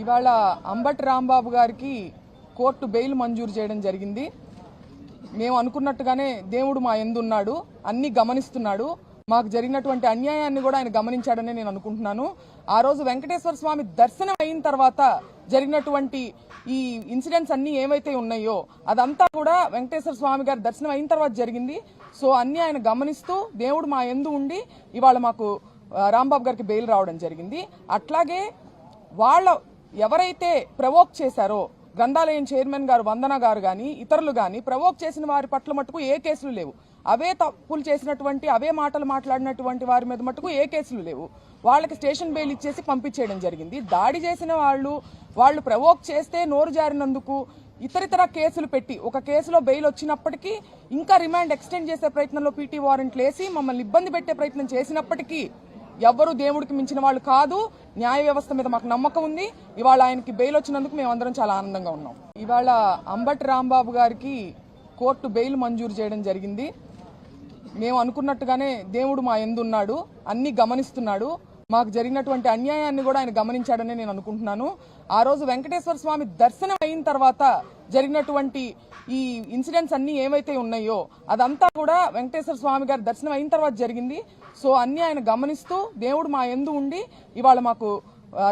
ఇవాళ అంబట్ రాంబాబు గారికి court bail మంజూరు చేయడం జరిగింది. మేము అనుకున్నట్టుగానే దేవుడు మా ఎందున్నాడు అన్ని గమనిస్తున్నాడు. మాకు జరిగినటువంటి అన్యాయాన్ని కూడా ఆయన గమనించాడని నేను అనుకుంటున్నాను. ఆ రోజు వెంకటేశ్వర స్వామి దర్శనం అయిన తర్వాత జరిగినటువంటి ఈ ఇన్సిడెంట్స్ అన్ని ఏమైతే ఉన్నాయో అదంతా కూడా వెంకటేశ్వర స్వామి గారి దర్శనం అయిన తర్వాత జరిగింది. సో అన్ని ఆయన గమనిస్తూ దేవుడు మా ఎందు ఉండి ఇవాళ మాకు రాంబాబు గారికి బెయిల్ రావడం జరిగింది. అట్లాగే వాళ్ళ ఎవరైతే ప్రవోక్ చేశారో గ్రంథాలయం చైర్మన్ గారు వందన గారు కానీ ఇతరులు కానీ ప్రవోక్ చేసిన వారి పట్ల మటుకు ఏ కేసులు లేవు. అవే తప్పులు చేసినటువంటి అవే మాటలు మాట్లాడినటువంటి వారి మీద మటుకు ఏ కేసులు లేవు. వాళ్ళకి స్టేషన్ బెయిల్ ఇచ్చేసి పంపించేయడం జరిగింది. దాడి చేసిన వాళ్ళు వాళ్ళు ప్రవోక్ చేస్తే నోరు జారినందుకు ఇతరితర కేసులు పెట్టి ఒక కేసులో బెయిల్ వచ్చినప్పటికీ ఇంకా రిమాండ్ ఎక్స్టెండ్ చేసే ప్రయత్నంలో పీటీ వారెంట్లు వేసి మమ్మల్ని ఇబ్బంది పెట్టే ప్రయత్నం చేసినప్పటికీ ఎవ్వరూ దేవుడికి మించిన వాళ్ళు కాదు. న్యాయ వ్యవస్థ మీద మాకు నమ్మకం ఉంది. ఇవాళ ఆయనకి బెయిల్ వచ్చినందుకు మేము అందరం చాలా ఆనందంగా ఉన్నాం. ఇవాళ అంబటి రాంబాబు గారికి కోర్టు బెయిల్ మంజూరు చేయడం జరిగింది. మేము అనుకున్నట్టుగానే దేవుడు మా ఎందున్నాడు. అన్నీ గమనిస్తున్నాడు. మాకు జరిగినటువంటి అన్యాయాన్ని కూడా ఆయన గమనించాడని నేను అనుకుంటున్నాను. ఆ రోజు వెంకటేశ్వర స్వామి దర్శనం అయిన తర్వాత జరిగినటువంటి ఈ ఇన్సిడెంట్స్ అన్నీ ఏవైతే ఉన్నాయో అదంతా కూడా వెంకటేశ్వర స్వామి గారి దర్శనం అయిన తర్వాత జరిగింది. సో అన్ని ఆయన గమనిస్తూ దేవుడు మా ఎందు ఉండి ఇవాళ మాకు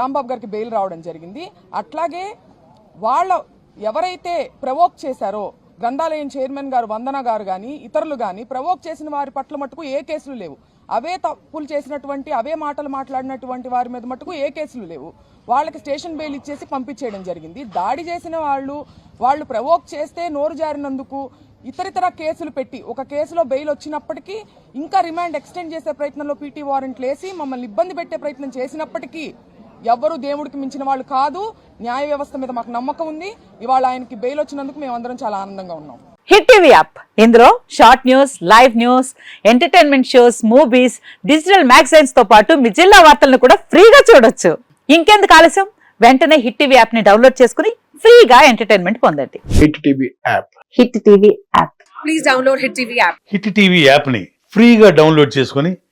రాంబాబు గారికి బెయిల్ రావడం జరిగింది. అట్లాగే వాళ్ళ ఎవరైతే ప్రవోక్ చేశారో గ్రంథాలయం చైర్మన్ గారు వందన గారు కానీ ఇతరులు కానీ ప్రవోక్ చేసిన వారి పట్ల మటుకు ఏ కేసులు లేవు. అవే తప్పులు చేసినటువంటి అవే మాటలు మాట్లాడినటువంటి వారి మీద మటుకు ఏ కేసులు లేవు. వాళ్ళకి స్టేషన్ బెయిల్ ఇచ్చేసి పంపించేయడం జరిగింది. దాడి చేసిన వాళ్ళు వాళ్ళు ప్రవోక్ చేస్తే నోరు జారినందుకు ఇతరితర కేసులు పెట్టి ఒక కేసులో బెయిల్ వచ్చినప్పటికీ ఇంకా రిమాండ్ ఎక్స్టెండ్ చేసే ప్రయత్నంలో పీటీ వారెంట్లు వేసి మమ్మల్ని ఇబ్బంది పెట్టే ప్రయత్నం చేసినప్పటికీ ఎవ్వరు దేవుడికి మించిన వాళ్ళు కాదు. న్యాయ వ్యవస్థ మీద మాకు నమ్మకం ఉంది. ఇవాళ ఆయనకి బెయిల్ వచ్చినందుకు మేము అందరం చాలా ఆనందంగా ఉన్నాం. Hit TV app. ఇందులో short news live news entertainment shows movies digital మ్యాగజైన్స్తో పాటు మీ జిల్లా వార్తలను కూడా ఫ్రీగా చూడొచ్చు. ఇంకెందుకు ఆలస్యం? వెంటనే హిట్ టీవీ యాప్ని డౌన్లోడ్ చేసుకుని ఫ్రీగా ఎంటర్టైన్మెంట్ పొందండి. Hit TV app. Hit TV app. Hit TV యాప్ని ఫ్రీగా డౌన్లోడ్ చేసుకొని